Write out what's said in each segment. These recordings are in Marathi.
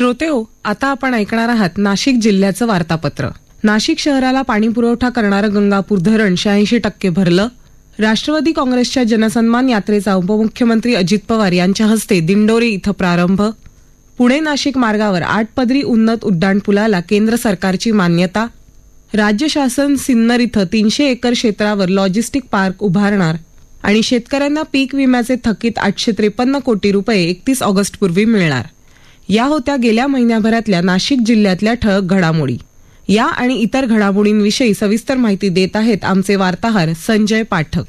श्रोते हो आता आपण ऐकणार आहात नाशिक जिल्ह्याचं वार्तापत्र. नाशिक शहराला पाणीपुरवठा करणारं गंगापूर धरण शहाऐंशी टक्के भरलं. राष्ट्रवादी काँग्रेसच्या जनसन्मान यात्रेचा उपमुख्यमंत्री अजित पवार यांच्या हस्ते दिंडोरी इथं प्रारंभ. पुणे नाशिक मार्गावर आठ पदरी उन्नत उड्डाणपुलाला केंद्र सरकारची मान्यता. राज्य शासन सिन्नर इथं तीनशे एकर क्षेत्रावर लॉजिस्टिक पार्क उभारणार आणि शेतकऱ्यांना पीक विम्याचे थकीत आठशे त्रेपन्न कोटी रुपये एकतीस ऑगस्टपूर्वी मिळणार. या होत्या गेल्या महिन्याभरातल्या नाशिक जिल्ह्यातल्या ठळक घडामोडी. या आणि इतर घडामोडींविषयी सविस्तर माहिती देत आहेत आमचे वार्ताहर संजय पाठक.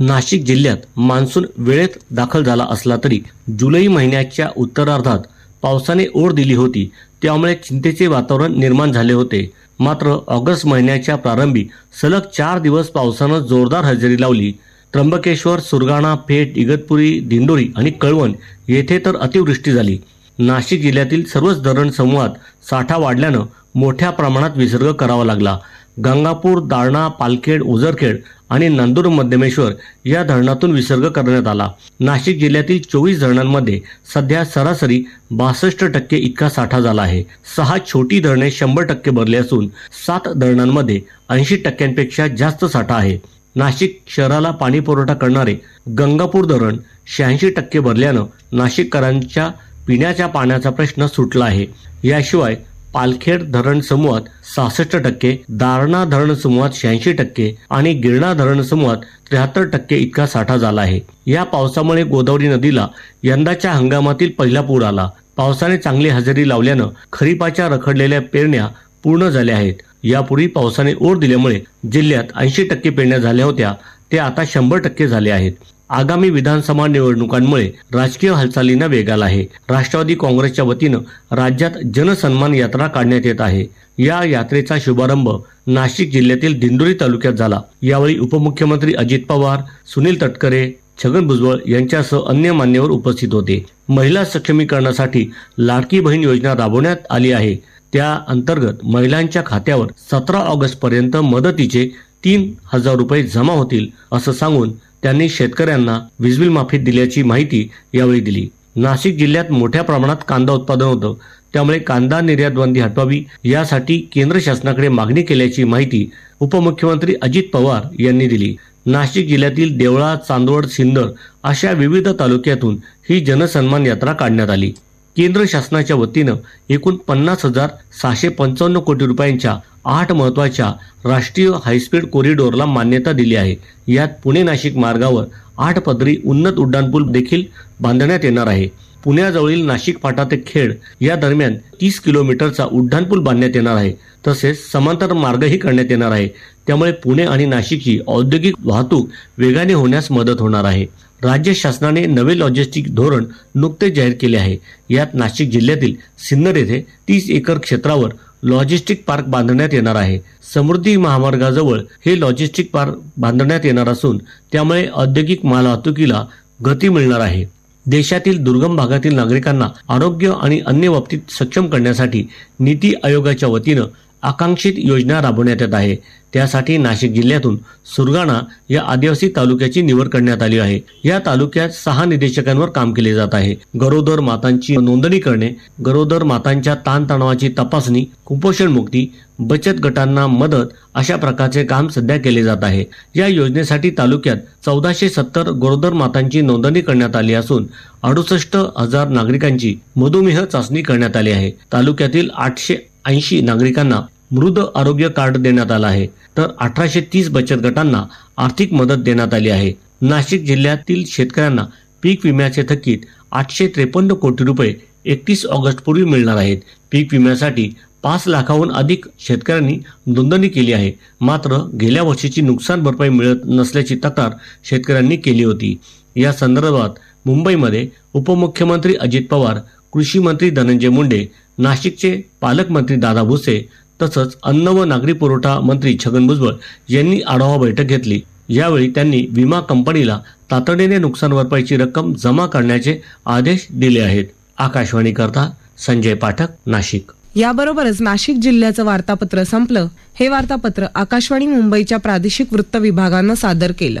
नाशिक जिल्ह्यात मान्सून वेळेत दाखल झाला असला तरी जुलै महिन्याच्या उत्तरार्धात पावसाने ओढ दिली होती त्यामुळे चिंतेचे वातावरण निर्माण झाले होते. मात्र ऑगस्ट महिन्याच्या प्रारंभी सलग चार दिवस पावसानं जोरदार हजेरी लावली. त्र्यंबकेश्वर सुरगाणा पेठ इगतपुरी दिंडोरी आणि कळवण येथे तर अतिवृष्टी झाली. नाशिक जिल्ह्यातील सर्वच धरण समूहात साठा वाढल्यानं मोठ्या प्रमाणात विसर्ग करावा लागला. गंगापूर दारणा पालखेड उजरखेड आणि नांदूर मध्यमेश्वर या धरणातून विसर्ग करण्यात आला. नाशिक जिल्ह्यातील चोवीस धरणांमध्ये सध्या सरासरी बासष्ट टक्के इतका साठा झाला आहे. सहा छोटी धरणे शंभर टक्के भरली असून सात धरणांमध्ये ऐंशी टक्क्यांपेक्षा जास्त साठा आहे. नाशिक शहराला पाणी पुरवठा करणारे गंगापूर धरण शहाऐंशी टक्के भरल्यानं नाशिककरांच्या पिण्याच्या पाण्याचा प्रश्न सुटला आहे. याशिवाय पालखेड धरण समूहात सहासष्ट टक्के दारणा धरण समूहात शहाऐंशी टक्के आणि गिरणा धरण समूहात त्र्याहत्तर टक्के इतका साठा झाला आहे. या पावसामुळे गोदावरी नदीला यंदाच्या हंगामातील पहिला पूर आला. पावसाने चांगली हजेरी लावल्यानं खरीपाच्या रखडलेल्या पेरण्या पूर्ण झाल्या आहेत. यापूर्वी पावसाने ओढ दिल्यामुळे जिल्ह्यात ऐंशी टक्के पेरण्या झाल्या होत्या ते आता शंभर टक्के झाले आहेत. आगामी विधानसभा निवडणुकांमुळे राजकीय हालचालींना वेग आला आहे. राष्ट्रवादी काँग्रेसच्या वतीनं राज्यात जनसन्मान यात्रा काढण्यात येत आहे. या यात्रेचा शुभारंभ नाशिक जिल्ह्यातील दिंडोरी तालुक्यात झाला. यावेळी उपमुख्यमंत्री अजित पवार सुनील तटकरे छगन भुजबळ यांच्यासह अन्य मान्यवर उपस्थित होते. महिला सक्षमीकरणासाठी लाडकी बहीण योजना राबवण्यात आली आहे. त्या अंतर्गत महिलांच्या खात्यावर सतरा ऑगस्ट पर्यंत मदतीचे तीन हजार रुपये जमा होतील असं सांगून त्यांनी शेतकऱ्यांना वीजबिल माफी दिल्याची माहिती यावेळी दिली. नाशिक जिल्ह्यात मोठ्या प्रमाणात कांदा उत्पादन होतं. त्यामुळे कांदा निर्यात बंदी हटवावी यासाठी केंद्र शासनाकडे मागणी केल्याची माहिती उपमुख्यमंत्री अजित पवार यांनी दिली. नाशिक जिल्ह्यातील देवळा चांदवड सिन्नर अशा विविध तालुक्यातून ही जनसन्मान यात्रा काढण्यात आली. केंद्र शासनाच्या वतीनं एकूण पन्नास हजार सहाशे पंचावन्न कोटी रुपयांच्या आठ महत्त्वाच्या राष्ट्रीय हायस्पीड कॉरिडोरला मान्यता दिली आहे. यात पुणे नाशिक मार्गावर आठ पदरी उन्नत उड्डाणपूल देखील बांधण्यात येणार आहे. पुण्याजवळील नाशिक फाटा ते खेड या दरम्यान तीस किलोमीटरचा उड्डाणपूल बांधण्यात येणार आहे. तसेच समांतर मार्गही करण्यात येणार आहे. त्यामुळे पुणे आणि नाशिकची औद्योगिक वाहतूक वेगाने होण्यास मदत होणार आहे. राज्य शासनाने नवे लॉजिस्टिक धोरण नुकतेच जाहीर केले आहे. यात नाशिक जिल्ह्यातील सिन्नर येथे तीस एकर क्षेत्रावर लॉजिस्टिक पार्क बांधण्यात येणार आहे. समृद्धी महामार्गाजवळ हे लॉजिस्टिक पार्क बांधण्यात येणार असून त्यामुळे औद्योगिक मालवाहतुकीला गती मिळणार आहे. देशातील दुर्गम भागातील नागरिकांना आरोग्य आणि अन्य बाबतीत सक्षम करण्यासाठी नीती आयोगाच्या वतीनं आकांक्षित योजना राबवण्यात येत आहे. त्यासाठी नाशिक जिल्ह्यातून सुरगाणा या आदिवासी तालुक्याची निवड करण्यात आली आहे. या तालुक्यात सहा निदेशकांवर काम केले जात आहे. गरोदर मातांची नोंदणी करणे गरोदर मातांच्या ताणतणावाची तपासणी कुपोषण मुक्ती बचत गटांना मदत अशा प्रकारचे काम सध्या केले जात आहे. या योजनेसाठी तालुक्यात चौदाशे सत्तर गरोदर मातांची नोंदणी करण्यात आली असून अडुसष्ट हजार नागरिकांची मधुमेह चाचणी करण्यात आली आहे. तालुक्यातील आठशे ऐंशी नागरिकांना मृद आरोग्य कार्ड देण्यात आलं आहे. तर अठराशे तीस बचत गटांना आर्थिक मदत देण्यात आली आहे. नाशिक जिल्ह्यातील शेतकऱ्यांना पीक विम्याचे थकीत आठशे त्रेपन्न कोटी रुपये एकतीस ऑगस्ट पूर्वी मिळणार आहेत. पीक विम्यासाठी पाच लाखाहून अधिक शेतकऱ्यांनी नोंदणी केली आहे. मात्र गेल्या वर्षीची नुकसान भरपाई मिळत नसल्याची तक्रार शेतकऱ्यांनी केली होती. या संदर्भात मुंबईमध्ये उपमुख्यमंत्री अजित पवार कृषी मंत्री धनंजय मुंडे नाशिकचे पालकमंत्री दादा भुसे तसंच अन्न व नागरी पुरवठा मंत्री छगन भुजबळ यांनी आढावा बैठक घेतली. यावेळी त्यांनी विमा कंपनीला तातडीने नुकसान भरपाईची रक्कम जमा करण्याचे आदेश दिले आहेत. आकाशवाणी करता संजय पाठक नाशिक. याबरोबरच नाशिक जिल्ह्याचं वार्तापत्र संपलं. हे वार्तापत्र आकाशवाणी मुंबईच्या प्रादेशिक वृत्त विभागानं सादर केलं.